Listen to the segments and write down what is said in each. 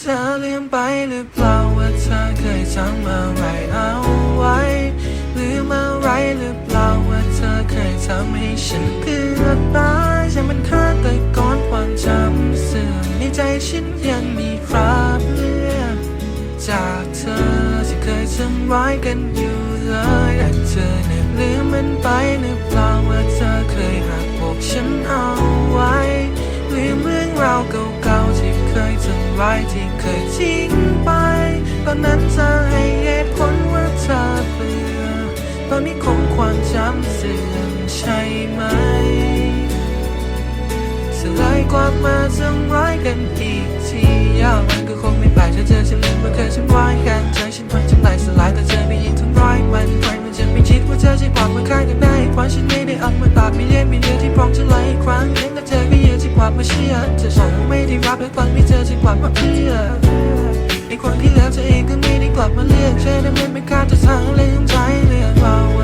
เธอลืมไปหรือเปล่าว่าเธอเคยจำอะไรเอาไว้ลืมอะไรหรือเปล่าว่าเธอเคยทำให้ฉันเกือบตายฉันมันฆาแต่กรความจำเสื่อมในใจฉันยังมีคราบเลือดจากเธอที่เคยทำร้ายกันอยู่เลยแต่เธอเนี่ยลืมมันไปหรือเปล่าว่าเธอเคยหักอกฉันเอาไว้ลืมเรื่องราวเก่า ร้ายที่เคยทิ้งไป ตอนนั้นเธอให้เหตุผลว่าเธอเบื่อตอนนี้คงความจำเสื่อมใช่ไหมสลายความาทำร้ายกันอีกทียาวมันก็คงไม่แปลกถ้าเจอฉันลืมว่าเคยฉันร้ายกันใจฉันพังทำลายสลายแต่เธอไม่ยิงทำร้ายมันใครมันจะไม่คิดว่าเธอจะกลับมาฆ่ากันได้เพราะฉันไม่ได้เอามาตากไม่เย็นไม่เลือที่พร้อมจะไล่อีกครั้งเห็นแต่เธอก็ยืนที่กว่ามาเชื่อเธอสองไม่ได้รับและฟังไม่ เจอจะกว่ามาเพื่อไอคนที่แล้วเธอเองก็ไม่ได้กลับมาเลือกเธอแต่มันไม่กล้าจะทางเลืมใจเรื่องรา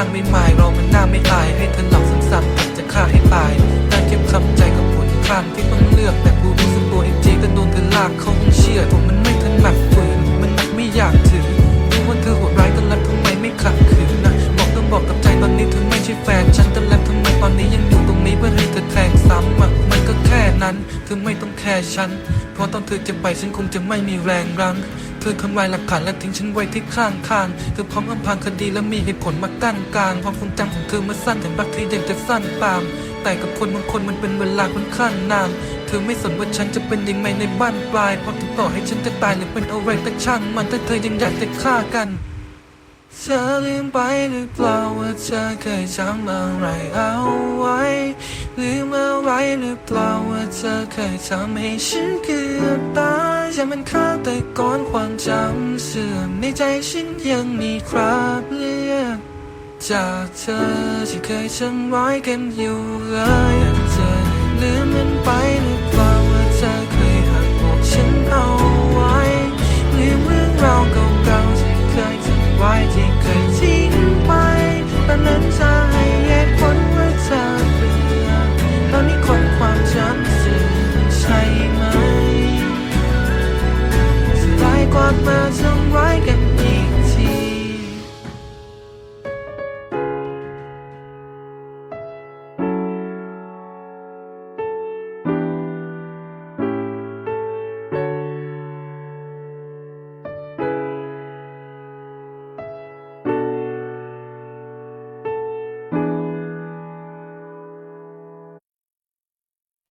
ข้างไม่หมายเรามันน่าไม่อายให้เธอหลอกซ้ำๆจะฆ่าให้ตายน่าเก็บคำใจกับผลพลานที่ต้องเลือกแต่ผู้รู้สึกตัวอีกทีก็โดนเธอลากเขาคงเชื่อผมมันไม่ถนัดฝืนมันหนักไม่อยากถือรู้ว่าเธอโหดร้ายกันแล้วทำไมไม่ขัดขืนนะบอกต้องบอกกับใจตอนนี้เธอไม่ใช่แฟนฉันแต่แล้วทำไมตอนนี้ยังอยู่ตรงนี้เพื่อให้เธอแทงซ้ำมันก็แค่นั้นเธอไม่ต้องแคร์ฉันเพราะตอนเธอจะไปฉันคงจะไม่มีแรงรั้ง เธอทำลายหลักฐานและทิ้งฉันไว้ที่ข้างทางเธอพร้อมอำพรางคดีและมีเหตุผลมากั้นกลางความทรงจำของเธอมาสั้นแต่บางทียังจะสั้นตาม แต่กับคนบางคนมันเป็นเวลาค่อนข้างนานเธอไม่สนว่าฉันจะเป็นยังไงในบ้านปลายเพราะถึงต่อให้ฉันจะตายหรือเป็นอะไรแต่ช่างมันถ้าเธอยังอยากจะฆ่ากันเธอลืมไปหรือเปล่าว่าเธอเคยจำอะไรเอาไว้ลืมเอาไว้หรือเปล่าว่าเธอเคยทำให้ฉันเกือบตายฉันมันฆาตกรความ จำเสื่อมในใจฉันยังมีคราบเลือดจากเธอที่เคยทำร้ายกันอยู่เลยแต่เธอลืมมันไปหรือเปล่า ช่